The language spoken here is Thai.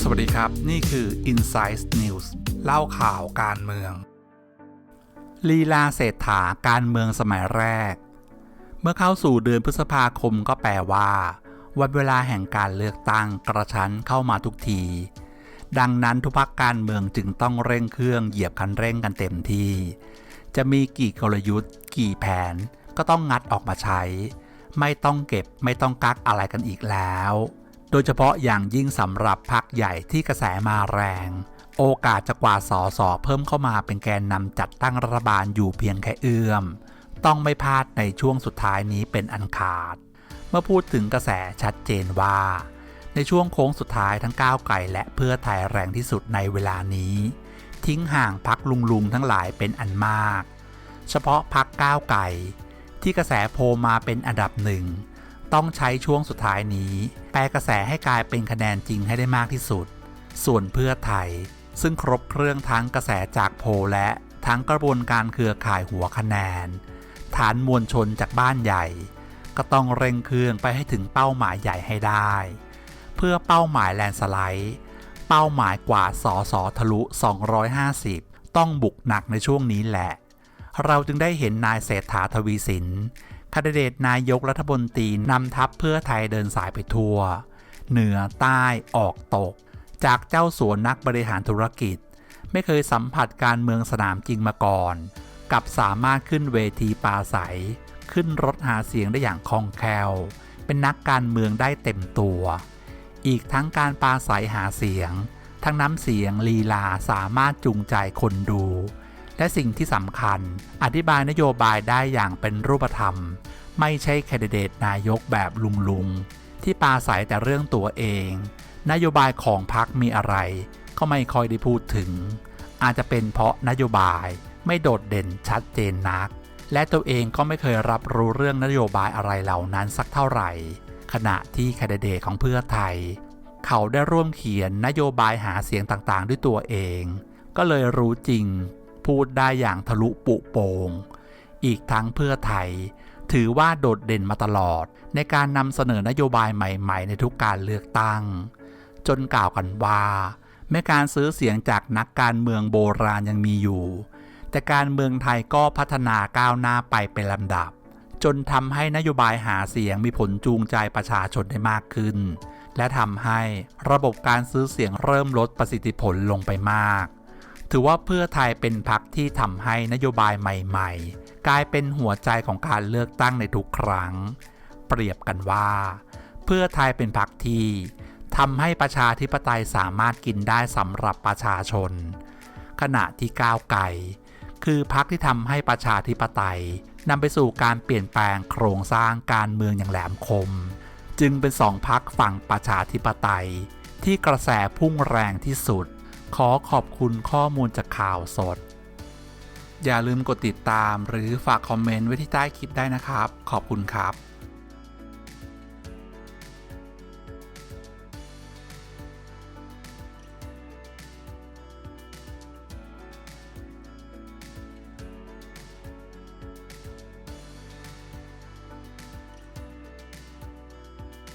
สวัสดีครับ นี่คือ Insight News เล่าข่าวการเมือง ลีลาเศรษฐาการเมืองสมัยแรก เมื่อเข้าสู่เดือนพฤษภาคมก็แปลว่า วันเวลาแห่งการเลือกตั้งกระชั้นเข้ามาทุกที ดังนั้นทุกพักการเมืองจึงต้องเร่งเครื่องเหยียบคันเร่งกันเต็มที่ จะมีกี่กลยุทธ์ กี่แผนก็ต้องงัดออกมาใช้ ไม่ต้องเก็บไม่ต้องกักอะไรกันอีกแล้ว โดยเฉพาะอย่างยิ่งสำหรับพักใหญ่ที่กระแสมาแรง โอกาสจะกวาดสอสอเพิ่มเข้ามาเป็นแกนนำจัดตั้งรัฐบาลอยู่เพียงแค่เอื้อม ต้องไม่พลาดในช่วงสุดท้ายนี้เป็นอันขาด เมื่อพูดถึงกระแสชัดเจนว่า ในช่วงโค้งสุดท้ายทั้งก้าวไก่และเพื่อไทยแรงที่สุดในเวลานี้ ทิ้งห่างพักลุงลุงทั้งหลายเป็นอันมาก เฉพาะพักก้าวไก่ ที่กระแสโพลมาเป็นอันดับหนึ่ง ต้องใช้ช่วงสุดท้ายนี้ แปลกระแสให้กลายเป็นคะแนนจริงให้ได้มากที่สุด ส่วนเพื่อไทย ซึ่งครบเครื่องทั้งกระแสจากโพลและทั้งกระบวนการเครือข่ายหัวคะแนน ฐานมวลชนจากบ้านใหญ่ ก็ต้องเร่งเครื่องไปให้ถึงเป้าหมายใหญ่ให้ได้ เพื่อเป้าหมายแลนสไลด์เป้าหมายกว่าสอสอทะลุ 250 ต้องบุกหนักในช่วงนี้แหละ เราจึงได้เห็นนายเศรษฐาทวีสินคดเดตนายกรัฐมนตรีนำทัพเพื่อไทยเดินสายไปทั่ว เหนือใต้ออกตก จากเจ้าสัวนักบริหารธุรกิจ ไม่เคยสัมผัสการเมืองสนามจริงมาก่อน กับสามารถขึ้นเวทีปาศัย ขึ้นรถหาเสียงได้อย่างคล่องแคล่ว เป็นนักการเมืองได้เต็มตัว อีกทั้งการปาศัยหาเสียง ทั้งน้ำเสียงลีลาสามารถจูงใจคนดู และสิ่งที่สำคัญ อธิบายนโยบายได้อย่างเป็นรูปธรรม ไม่ใช่แคนดิเดตนายกแบบลุงลุงที่ปราศัยแต่เรื่องตัวเอง นโยบายของพรรคมีอะไร ก็ไม่ค่อยได้พูดถึง อาจจะเป็นเพราะนโยบายไม่โดดเด่นชัดเจนนัก และตัวเองก็ไม่เคยรับรู้เรื่องนโยบายอะไรเหล่านั้นสักเท่าไหร่ ขณะที่แคนดิเดตของเพื่อไทย เขาได้ร่วมเขียนนโยบายหาเสียงต่างๆ ด้วยตัวเอง ก็เลยรู้จริง พูดได้อย่างทะลุปุโปง่งอีกทั้งเพื่อไทย ถือว่าโดดเด่นมาตลอด ในการนำเสนอนโยบายใหม่ๆ ในทุกการเลือกตั้ง จนกล่าวกันว่า แม้การซื้อเสียงจากนักการเมืองโบราณยังมีอยู่ แต่การเมืองไทยก็พัฒนาก้าวหน้าไปเป็นลำดับ จนทำให้นโยบายหาเสียงมีผลจูงใจประชาชนได้มากขึ้นและทำให้ระบบการซื้อเสียงเริ่มลดประสิทธิผลลงไปมาก ถือว่าเพื่อไทยเป็นพรรคที่ทำให้นโยบายใหม่ๆ กลายเป็นหัวใจของการเลือกตั้งในทุกครั้ง เปรียบกันว่า เพื่อไทยเป็นพรรคที่ทำให้ประชาธิปไตยสามารถกินได้สำหรับประชาชน ขณะที่ก้าวไกลคือพรรคที่ทำให้ประชาธิปไตยนำไปสู่การเปลี่ยนแปลงโครงสร้างการเมืองอย่างแหลมคม จึงเป็นสองพักฝั่งประชาธิปไตย ที่กระแสพุ่งแรงที่สุด ขอขอบคุณข้อมูลจากข่าวสด อย่าลืมกดติดตามหรือฝากคอมเมนต์ไว้ที่ใต้คลิปได้นะครับ ขอบคุณครับ